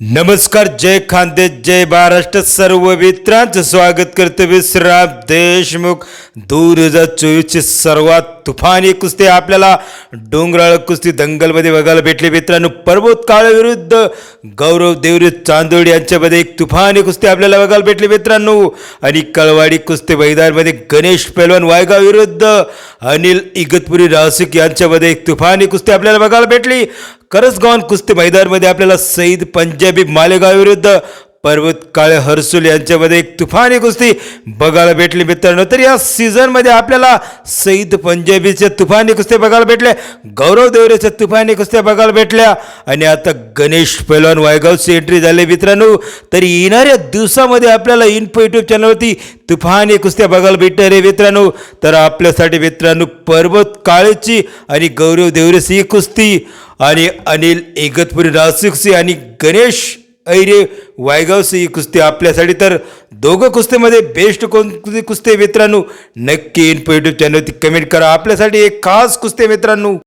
नमस्कार जय खानदेश जय महाराष्ट्र सर्व मित्रांचं स्वागत करतो विश्राम देशमुख. दोन हजार चोवीसची सर्वात तुफानी कुस्ती आपल्याला. डोंगराळ कुस्ती दंगलमध्ये बघायला भेटली. मित्रांनो प्रमोद काळ विरुद्ध गौरव देवरे चांदोड यांच्यामध्ये एक तुफानी कुस्ती आपल्याला बघायला भेटली. मित्रांनो आणि कळवाडी कुस्ती मैदानमध्ये गणेश पैलवान वायगाव विरुद्ध अनिल इगतपुरी रासिक यांच्यामध्ये एक तुफानी कुस्ती आपल्याला बघायला भेटली. करसगावन कुस्ती मैदानमध्ये आपल्याला सईद पंजाबी मालेगाव विरुद्ध पर्वत काळे हर्सुल यांच्यामध्ये एक तुफानी कुस्ती. बघायला भेटली मित्रांनो. तर या सीझनमध्ये आपल्याला सईद पंजाबीच्या तुफानी कुस्त्या बघायला भेटल्या गौरव देवरेच्या तुफानी कुस्त्या बघायला भेटल्या. आणि आता गणेश पैलवान वायगावची एंट्री झाली मित्रांनो. तर येणाऱ्या दिवसामध्ये आपल्याला इन्फो यूट्यूब चॅनलवरती तुफानी कुस्त्या बघायला भेटणार आहे मित्रांनो. तर आपल्यासाठी मित्रांनो पर्वत काळेची आणि गौरव देवरेची ही कुस्ती. आणि अनिल एकतपुरी रासिकसी आणि गणेश ऐरे वायगावसी ही कुस्ती आपल्यासाठी तर दोघं कुस्तीमध्ये बेस्ट कोणती कुस्ती मित्रांनो? नक्की इन्फो यूट्यूब चॅनलवरती कमेंट करा. आपल्यासाठी एक खास कुस्ती मित्रांनो.